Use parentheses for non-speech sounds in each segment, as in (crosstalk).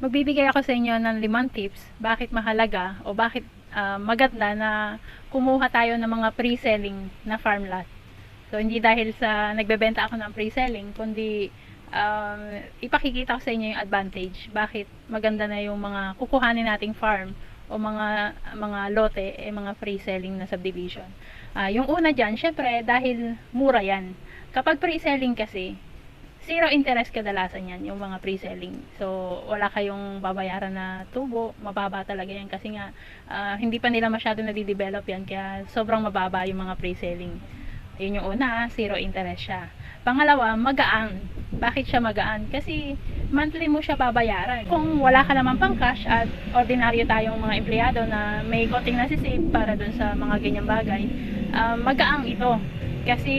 magbibigay ako sa inyo ng limang tips bakit mahalaga o bakit ah, maganda na kumuha tayo ng mga pre-selling na farm lot. So, hindi dahil sa nagbebenta ako ng pre-selling, kundi um, ipakikita ko sa inyo yung advantage. Bakit maganda na yung mga kukuhanin nating farm o mga mga lote, eh, mga pre-selling na subdivision. Ah, yung una dyan, syempre, dahil mura yan. Kapag pre-selling kasi, zero interest kadalasan yan, yung mga pre-selling. So, wala kayong babayaran na tubo, mababa talaga yan kasi nga, ah, hindi pa nila masyado nadidevelop yan, kaya sobrang mababa yung mga pre-selling. Yun yung una, zero interest siya. Pangalawa, magaan. Bakit siya magaan? Kasi monthly mo siya babayaran. Kung wala ka naman pang cash at ordinaryo tayong mga empleyado na may konting nasisave para dun sa mga ganyang bagay, ah, magaang ito. Kasi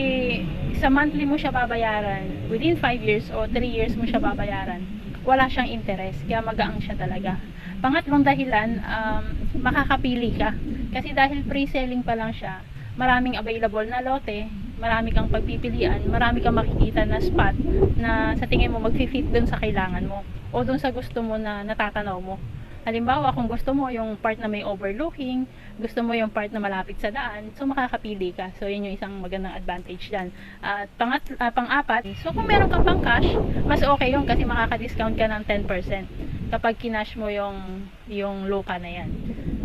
sa monthly mo siya babayaran, within 5 years o 3 years mo siya babayaran, wala siyang interest. Kaya magaang siya talaga. Pangatlong dahilan, um, makakapili ka. Kasi dahil pre-selling pa lang siya, maraming available na lote, marami kang pagpipilian, marami kang makikita na spot na sa tingin mo mag-fit dun sa kailangan mo o dun sa gusto mo na natatanaw mo. Halimbawa, kung gusto mo yung part na may overlooking, gusto mo yung part na malapit sa daan, so makakapili ka. So, yun yung isang magandang advantage dyan. At pangat, ah, pang-apat, so kung meron kang pang cash, mas okay yun kasi makaka-discount ka ng 10% kapag kinash mo yung, yung lupa na yan.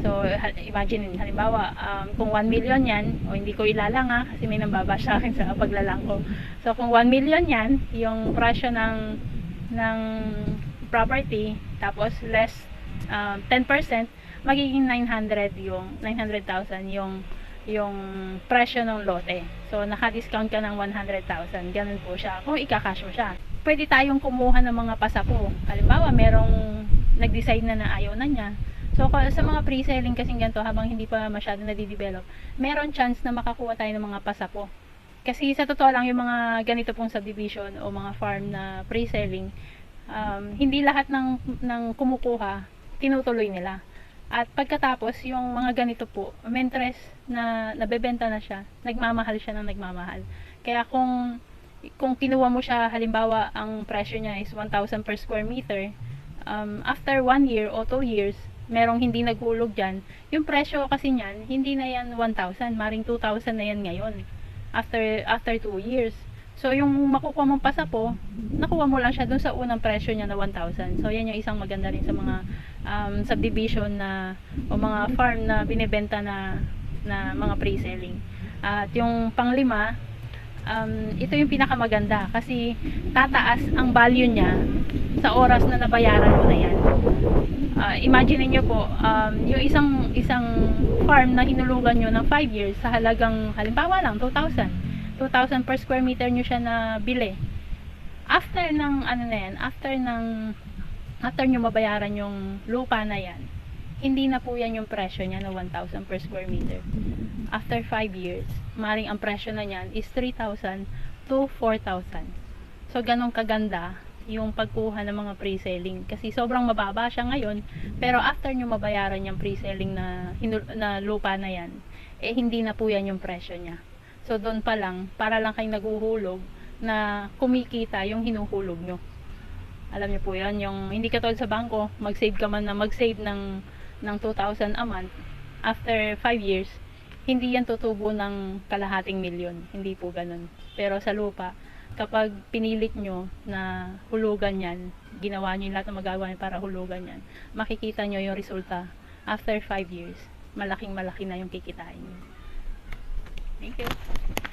So, imagine, halimbawa, um, kung 1 million yan, o hindi ko ilalang ha, kasi may nambaba (laughs) sa akin sa paglalang ko. So, kung 1 million yan, yung presyo ng, ng property, tapos less um, 10%, magiging 900 yung, 900,000 yung, yung presyo ng lote. So, naka-discount ka ng 100,000. Ganun po siya. Kung ikakash mo siya. Pwede tayong kumuha ng mga pasapo. Halimbawa, merong nag-decide na na ayaw na niya. So, sa mga pre-selling kasing ganito, habang hindi pa masyado nadidevelop, meron chance na makakuha tayo ng mga pasapo. Kasi sa totoo lang, yung mga ganito pong subdivision o mga farm na pre-selling, um, hindi lahat ng, ng kumukuha, tinutuloy nila. At pagkatapos, yung mga ganito po, may interest na nabebenta na siya, nagmamahal siya ng nagmamahal. Kaya kung kung kinuha mo siya, halimbawa, ang presyo niya is 1,000 per square meter, um, after 1 year o 2 years, merong hindi naghulog dyan, yung presyo kasi niyan, hindi na yan 1,000, maring 2,000 na yan ngayon. After, after 2 years. So, yung makukuha mong pasapo, nakuha mo lang siya dun sa unang presyo niya na 1,000. So, yan yung isang maganda rin sa mga um, subdivision na, o mga farm na binibenta na, na mga pre-selling. At yung panglima, um, ito yung pinakamaganda kasi tataas ang value niya sa oras na nabayaran mo na yan. Ah, imagine niyo po, um, yung isang isang farm na hinulugan nyo ng 5 years sa halagang halimbawa lang 2,000. 2,000 per square meter nyo siya na bili. After ng ano na yan, after ng after nyo mabayaran yung lupa na yan, hindi na po yan yung presyo niya na 1,000 per square meter. After 5 years, maring ang presyo na niyan is 3,000 to 4,000. So, ganong kaganda yung pagkuha ng mga pre-selling. Kasi sobrang mababa siya ngayon, pero after nyo mabayaran yung pre-selling na, na lupa na yan, eh hindi na po yan yung presyo niya. So, doon pa lang, para lang kayong naguhulog na kumikita yung hinuhulog nyo. Alam niyo po yan, yung hindi katulad sa bangko, mag-save ka man na mag-save ng, ng 2,000 a month, after 5 years, hindi yan tutubo ng kalahating milyon. Hindi po ganun. Pero sa lupa, kapag pinilit nyo na hulugan yan, ginawa nyo yung lahat ng magagawa nyo para hulugan yan, makikita nyo yung resulta after 5 years. Malaking malaki na yung kikitain nyo. Thank you.